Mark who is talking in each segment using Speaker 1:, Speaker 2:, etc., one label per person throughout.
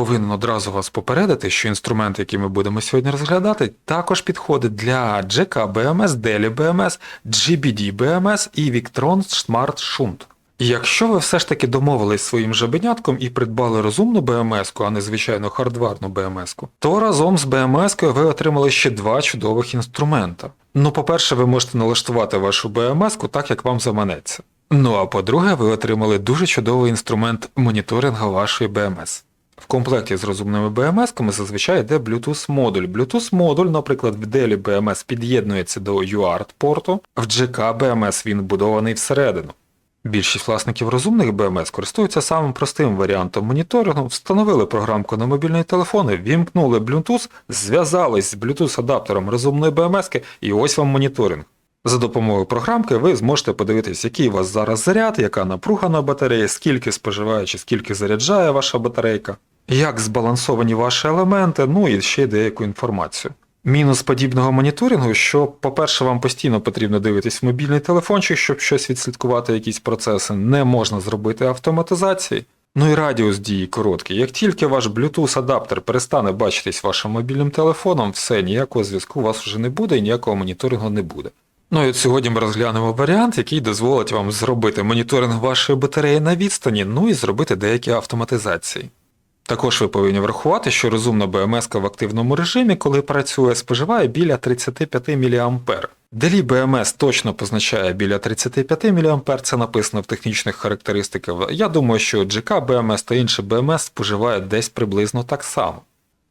Speaker 1: повинен одразу вас попередити, що інструмент, який ми будемо сьогодні розглядати, також підходить для GK BMS, Deli BMS, GBD BMS і Victron Smart Shunt. І Якщо ви все ж таки домовились своїм жабенятком і придбали розумну BMS-ку, а не звичайно хардварну BMS-ку, то разом з BMS-кою ви отримали ще два чудових інструмента. Ну, по-перше, ви можете налаштувати вашу BMS-ку так, як вам заманеться. Ну а по-друге, ви отримали дуже чудовий інструмент моніторингу вашої BMS. В комплекті з розумними BMS-ками зазвичай йде Bluetooth модуль. Bluetooth модуль, наприклад, в Deli BMS під'єднується до UART порту, в GK BMS він вбудований всередину. Більшість власників розумних BMS користуються самим простим варіантом моніторингу, встановили програмку на мобільний телефон, вімкнули Bluetooth, зв'язались з Bluetooth-адаптером розумної BMS, і ось вам моніторинг. За допомогою програмки ви зможете подивитись, який у вас зараз заряд, яка напруга на батареї, скільки споживає чи скільки заряджає ваша батарейка, як збалансовані ваші елементи, ну і ще деяку інформацію. Мінус подібного моніторингу, що, по-перше, вам постійно потрібно дивитись в мобільний телефончик, щоб щось відслідкувати, якісь процеси, не можна зробити автоматизації. Ну і радіус дії короткий. Як тільки ваш Bluetooth-адаптер перестане бачитись вашим мобільним телефоном, все, ніякого зв'язку у вас вже не буде і ніякого моніторингу не буде. Ну і от сьогодні ми розглянемо варіант, який дозволить вам зробити моніторинг вашої батареї на відстані, ну і зробити деякі автоматизації. Також ви повинні врахувати, що розумна BMS в активному режимі, коли працює, споживає біля 35 мА. Делі BMS точно позначає біля 35 мА, це написано в технічних характеристиках. Я думаю, що GK BMS та інші BMS споживають десь приблизно так само.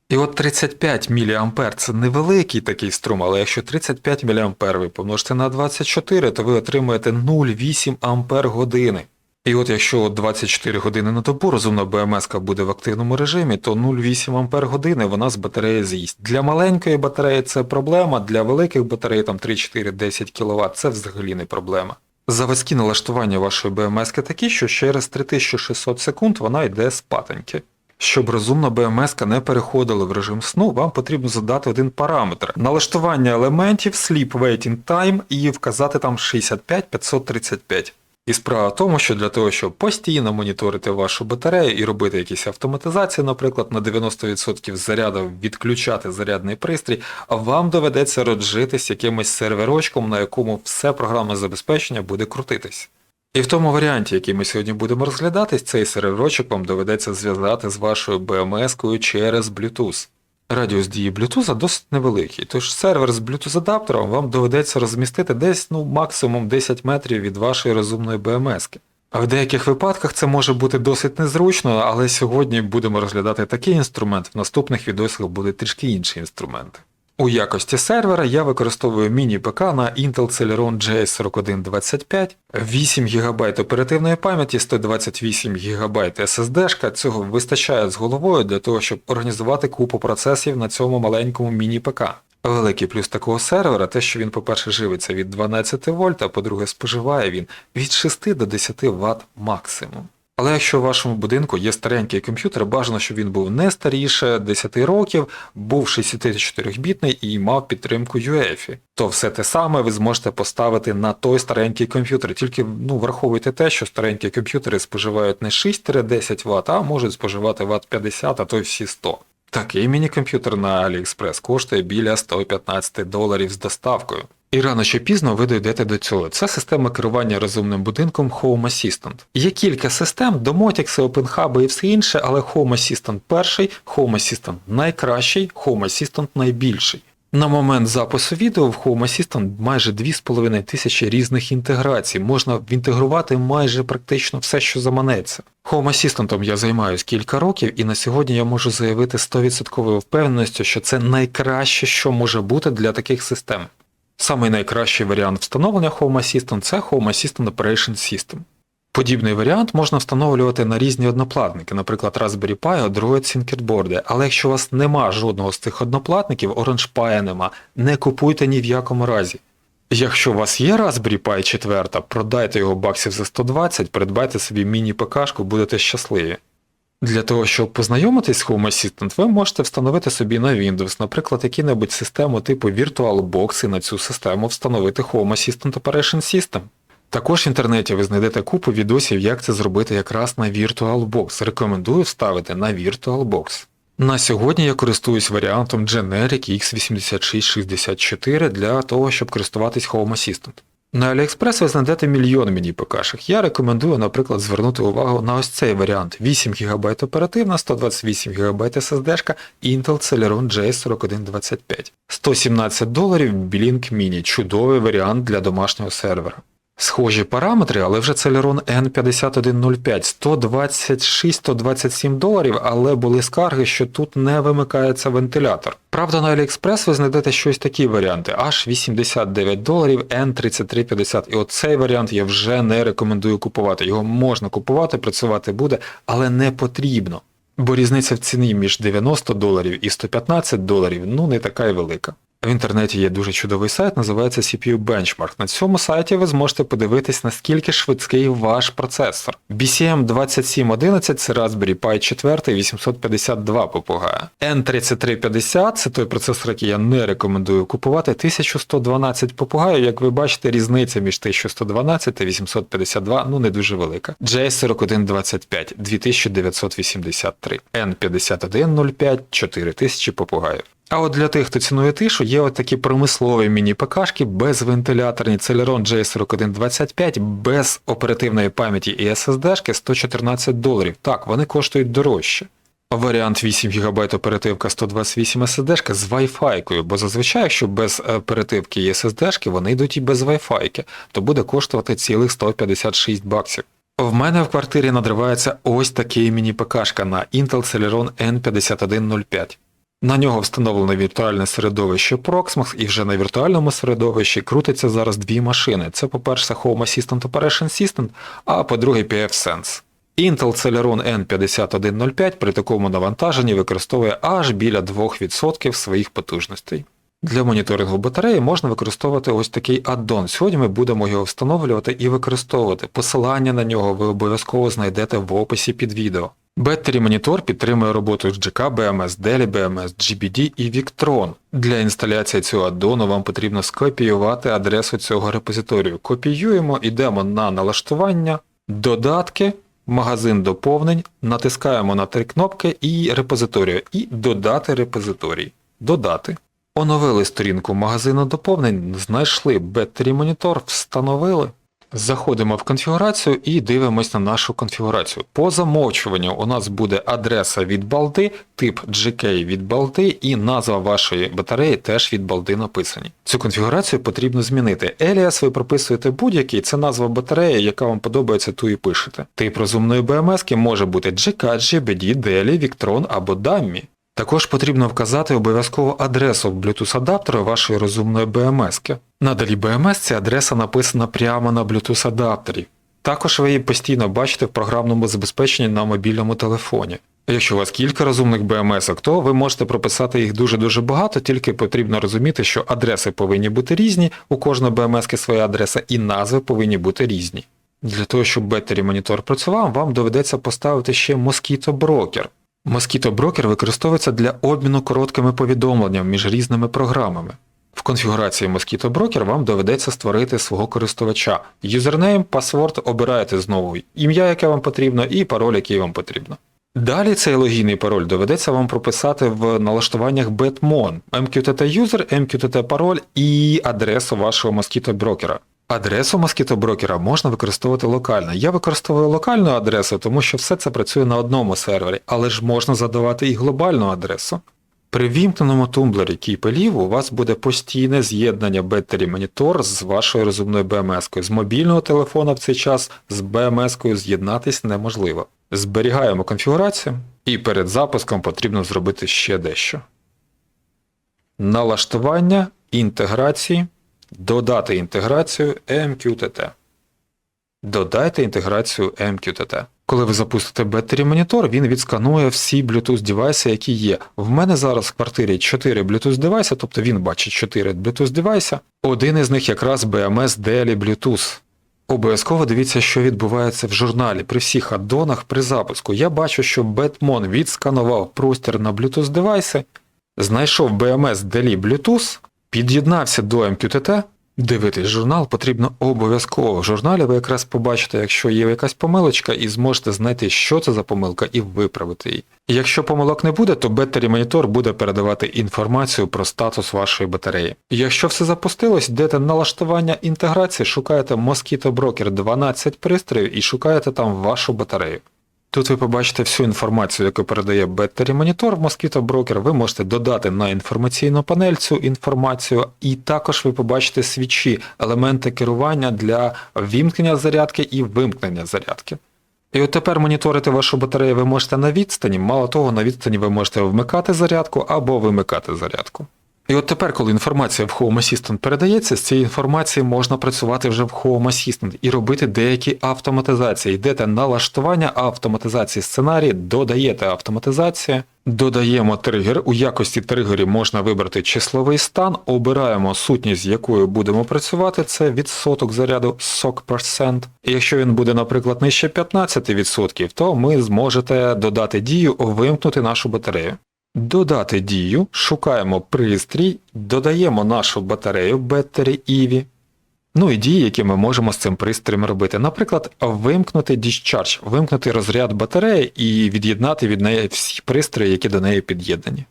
Speaker 1: І от 35 мА це невеликий такий струм, але якщо 35 мА ви помножите на 24, то ви отримуєте 0,8 Ампер години. І от якщо 24 години на добу розумна БМС буде в активному режимі, то 0,8 Ампер години вона з батареї з'їсть. Для маленької батареї це проблема, для великих батарей там 3, 4, 10 кВт це взагалі не проблема. Заводські налаштування вашої БМС такі, що через 3600 секунд вона йде спатеньки. Щоб розумна БМС не переходила в режим сну, вам потрібно задати один параметр налаштування елементів, Sleep Waiting Time і вказати там 65535. І справа в тому, що для того, щоб постійно моніторити вашу батарею і робити якісь автоматизації, наприклад, на 90% заряду відключати зарядний пристрій, вам доведеться розжитись якимось серверочком, на якому все програмне забезпечення буде крутитись. І в тому варіанті, який ми сьогодні будемо розглядати, цей серверочок вам доведеться зв'язати з вашою BMS-кою через Bluetooth. Радіус дії Bluetooth досить невеликий, тож сервер з Bluetooth-адаптером вам доведеться розмістити десь ну, максимум 10 метрів від вашої розумної. А в деяких випадках це може бути досить незручно, але сьогодні будемо розглядати такий інструмент, в наступних відосах будуть трішки інші інструменти. У якості сервера я використовую міні-ПК на Intel Celeron GS4125, 8 ГБ оперативної пам'яті, 128 ГБ SSD, цього вистачає з головою для того, щоб організувати купу процесів на цьому маленькому міні-ПК. Великий плюс такого сервера те, що він, по-перше, живиться від 12 вольт, а по-друге, споживає він від 6 до 10 Вт максимум. Але якщо у вашому будинку є старенький комп'ютер, бажано, щоб він був не старіше 10 років, був 64-бітний і мав підтримку UEFI, то все те саме ви зможете поставити на той старенький комп'ютер. Тільки ну, враховуйте те, що старенькі комп'ютери споживають не 6-10 Вт, а можуть споживати Вт 50, а то й всі 100. Такий міні-комп'ютер на AliExpress коштує біля 115 доларів з доставкою. І рано чи пізно ви дійдете до цього. Це система керування розумним будинком Home Assistant. Є кілька систем, Domotics, OpenHub і все інше, але Home Assistant перший, Home Assistant найкращий, Home Assistant найбільший. На момент запису відео в Home Assistant майже 2,5 тисячі різних інтеграцій. Можна інтегрувати майже практично все, що заманеться. Home Assistant я займаюсь кілька років, і на сьогодні я можу заявити 100% впевненістю, що це найкраще, що може бути для таких систем. Самий найкращий варіант встановлення Home Assistant це Home Assistant Operation System. Подібний варіант можна встановлювати на різні одноплатники, наприклад, Raspberry Pi, Android Syncertboard, але якщо у вас нема жодного з цих одноплатників, Orange Pi нема, не купуйте ні в якому разі. Якщо у вас є Raspberry Pi 4, продайте його баксів за 120, придбайте собі міні-ПКшку, будете щасливі. Для того, щоб познайомитись з Home Assistant, ви можете встановити собі на Windows, наприклад, яку-небудь систему типу VirtualBox і на цю систему встановити Home Assistant Operation System. Також в інтернеті ви знайдете купу відосів, як це зробити якраз на VirtualBox. Рекомендую вставити на VirtualBox. На сьогодні я користуюсь варіантом Generic X8664 для того, щоб користуватись Home Assistant. На AliExpress ви знайдете мільйон міні-ПКшок. Я рекомендую, наприклад, звернути увагу на ось цей варіант: 8 ГБ оперативна, 128 ГБ SSD, Intel Celeron J4125. 117 доларів Blink Mini. Чудовий варіант для домашнього сервера. Схожі параметри, але вже Celeron N5105 126-127 доларів, але були скарги, що тут не вимикається вентилятор. Правда, на AliExpress ви знайдете щось такі варіанти, аж 89 доларів N3350. І оцей варіант я вже не рекомендую купувати. Його можна купувати, працювати буде, але не потрібно. Бо різниця в ціні між 90 доларів і 115 доларів ну не така й велика. В інтернеті є дуже чудовий сайт, називається CPU Benchmark. На цьому сайті ви зможете подивитись, наскільки швидкий ваш процесор. BCM 2711 це Raspberry Pi 4 852 попугая. N3350 це той процесор, який я не рекомендую купувати. 1112 попугаїв, як ви бачите, різниця між 1112 та 852 ну не дуже велика. J4125 2983, N5105 4000 попугаїв. А от для тих, хто цінує тишу, є от такі промислові міні-ПКшки без вентиляторні Celeron J4125, без оперативної пам'яті і SSD 114 доларів. Так, вони коштують дорожче. Варіант 8 ГБ оперативка 128 SSD з Wi-Fi, бо зазвичай, якщо без оперативки і SSD, вони йдуть і без Wi-Fi, то буде коштувати цілих 156 баксів. В мене в квартирі надривається ось такий міні-ПКшка на Intel Celeron N5105. На нього встановлено віртуальне середовище Proxmox, і вже на віртуальному середовищі крутиться зараз дві машини. Це, по-перше, Home Assistant Operation System, а по-друге, PFSense. Intel Celeron N5105 при такому навантаженні використовує аж біля 2% своїх потужностей. Для моніторингу батареї можна використовувати ось такий аддон. Сьогодні ми будемо його встановлювати і використовувати. Посилання на нього ви обов'язково знайдете в описі під відео. Battery Monitor підтримує роботу GK BMS, Deli BMS, GBD і Victron. Для інсталяції цього аддону вам потрібно скопіювати адресу цього репозиторію. Копіюємо, йдемо на налаштування, додатки, магазин доповнень, натискаємо на три кнопки і репозиторію, і додати репозиторій. Додати. Оновили сторінку магазину доповнень, знайшли Battery Monitor, встановили. Заходимо в конфігурацію і дивимось на нашу конфігурацію. По замовчуванню у нас буде адреса від балди, тип GK від балди і назва вашої батареї теж від балди написані. Цю конфігурацію потрібно змінити. Еліас ви прописуєте будь-який, це назва батареї, яка вам подобається, ту і пишете. Тип розумної BMS може бути GK, GBD, Deli, Victron або Dummy. Також потрібно вказати обов'язково адресу Bluetooth адаптера вашої розумної BMS. На далі BMS ця адреса написана прямо на Bluetooth адаптері. Також ви її постійно бачите в програмному забезпеченні на мобільному телефоні. Якщо у вас кілька розумних BMS, то ви можете прописати їх дуже-дуже багато, тільки потрібно розуміти, що адреси повинні бути різні, у кожної BMS своя адреса і назви повинні бути різні. Для того, щоб Battery Monitor працював, вам доведеться поставити ще Mosquito Broker. Mosquito Broker використовується для обміну короткими повідомленнями між різними програмами. В конфігурації Mosquito Broker вам доведеться створити свого користувача. Юзернейм, пасворд обираєте знову ім'я, яке вам потрібно, і пароль, який вам потрібно. Далі цей логін і пароль доведеться вам прописати в налаштуваннях Batmon, MQTT User, MQTT пароль і адресу вашого Mosquito брокера. Адресу Mosquito брокера можна використовувати локально. Я використовую локальну адресу, тому що все це працює на одному сервері, але ж можна задавати і глобальну адресу. При вімкненому тумблері Keep у вас буде постійне з'єднання Battery Monitor з вашою розумною BMS-кою. З мобільного телефона в цей час з BMS-кою з'єднатись неможливо. Зберігаємо конфігурацію і перед запуском потрібно зробити ще дещо. Налаштування інтеграції. Додати інтеграцію MQTT. Додайте інтеграцію MQTT. Коли ви запустите Battery Monitor, він відсканує всі Bluetooth девайси, які є. В мене зараз в квартирі 4 Bluetooth девайси, тобто він бачить 4 Bluetooth девайса. Один із них якраз BMS Daily Bluetooth. Обов'язково дивіться, що відбувається в журналі при всіх аддонах при запуску. Я бачу, що Batmon відсканував простір на Bluetooth девайси, знайшов BMS Daily Bluetooth, під'єднався до MQTT, Дивитись журнал потрібно обов'язково. В журналі ви якраз побачите, якщо є якась помилочка, і зможете знайти, що це за помилка, і виправити її. Якщо помилок не буде, то Battery Monitor буде передавати інформацію про статус вашої батареї. Якщо все запустилось, йдете налаштування інтеграції, шукаєте Mosquito Broker 12 пристроїв і шукаєте там вашу батарею. Тут ви побачите всю інформацію, яку передає Battery Monitor в Mosquito Broker. Ви можете додати на інформаційну панель цю інформацію, і також ви побачите свічі, елементи керування для вімкнення зарядки і вимкнення зарядки. І от тепер моніторити вашу батарею ви можете на відстані, мало того, на відстані ви можете вмикати зарядку або вимикати зарядку. І от тепер, коли інформація в Home Assistant передається, з цієї інформації можна працювати вже в Home Assistant і робити деякі автоматизації. Йдете налаштування автоматизації сценарії, додаєте автоматизацію, додаємо тригер. У якості тригерів можна вибрати числовий стан, обираємо сутність, з якою будемо працювати, це відсоток заряду SOC%. І якщо він буде, наприклад, нижче 15%, то ми зможете додати дію вимкнути нашу батарею. Додати дію, шукаємо пристрій, додаємо нашу батарею Battery EVI. Ну і дії, які ми можемо з цим пристроєм робити. Наприклад, вимкнути discharge, вимкнути розряд батареї і від'єднати від неї всі пристрої, які до неї під'єднані.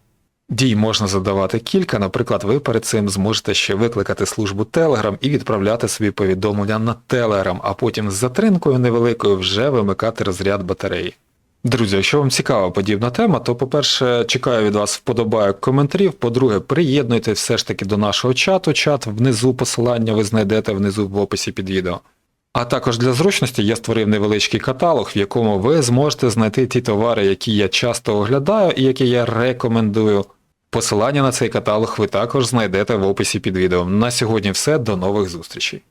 Speaker 1: Дій можна задавати кілька, наприклад, ви перед цим зможете ще викликати службу Telegram і відправляти собі повідомлення на Telegram, а потім з затримкою невеликою вже вимикати розряд батареї. Друзі, якщо вам цікава подібна тема, то, по-перше, чекаю від вас вподобайок коментарів. По-друге, приєднуйтесь все ж таки до нашого чату. Чат внизу посилання ви знайдете внизу в описі під відео. А також для зручності я створив невеличкий каталог, в якому ви зможете знайти ті товари, які я часто оглядаю і які я рекомендую. Посилання на цей каталог ви також знайдете в описі під відео. На сьогодні все, до нових зустрічей.